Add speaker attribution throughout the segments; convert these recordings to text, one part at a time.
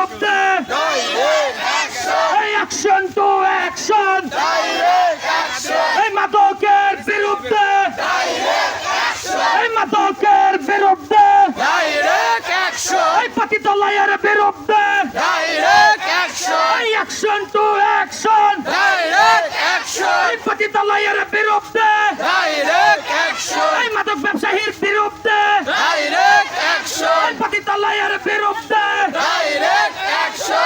Speaker 1: রুখতে
Speaker 2: এই action
Speaker 1: to action
Speaker 2: এই মাদকের বিরুদ্ধে। এই মাদকের বিরুদ্ধে। এই পাতিতলায়ের বিরুদ্ধে।
Speaker 1: এই অ্যাকশন
Speaker 2: টু অ্যাকশন এই পাতিতলায়ের বিরুদ্ধে। এই মাদক ব্যবসায়ীর বিরুদ্ধে। এই পাতিতলায়ের বিরুদ্ধে।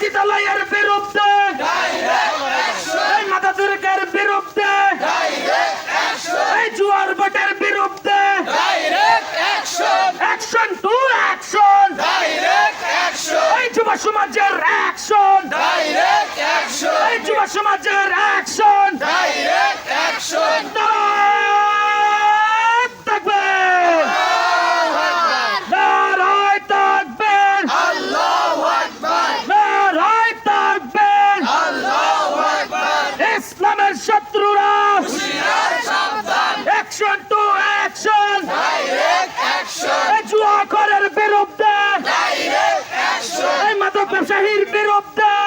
Speaker 2: মাটিতালয়ের বিরুদ্ধে। এই মাথা দুর্গের বিরুদ্ধে। এই জুয়ার ভোটের বিরুদ্ধে।
Speaker 1: অ্যাকশন
Speaker 2: টু অ্যাকশন এই যুব সমাজের অ্যাকশন এই যুব সমাজের শাহির বিরুদ্ধে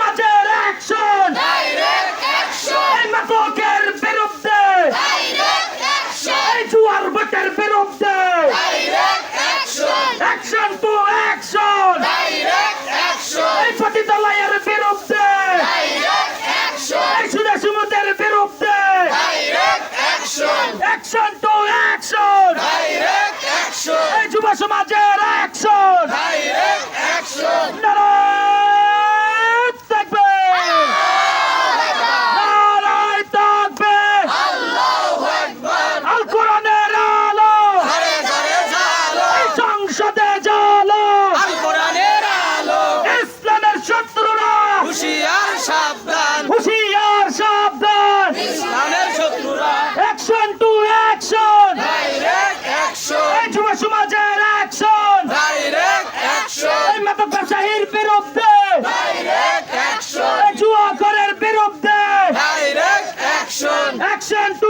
Speaker 2: সমাজের
Speaker 1: অ্যাকশন
Speaker 2: এই মাদকের বিরুদ্ধে! এই জুয়ার ভোটের বিরুদ্ধে!
Speaker 1: হুশিয়ার সাবধান।
Speaker 2: হুশিয়ার সাবধান।
Speaker 1: ইসলামের শত্রুরা।
Speaker 2: Action to action
Speaker 1: direct action
Speaker 2: এই যুব সমাজের অ্যাকশন
Speaker 1: ডাইরেক্ট অ্যাকশন
Speaker 2: এই মাদক ব্যবসায়ীর বিরুদ্ধে।
Speaker 1: ডাইরেক্ট অ্যাকশন
Speaker 2: এই জুয়া করের বিরুদ্ধে।
Speaker 1: Direct action
Speaker 2: action to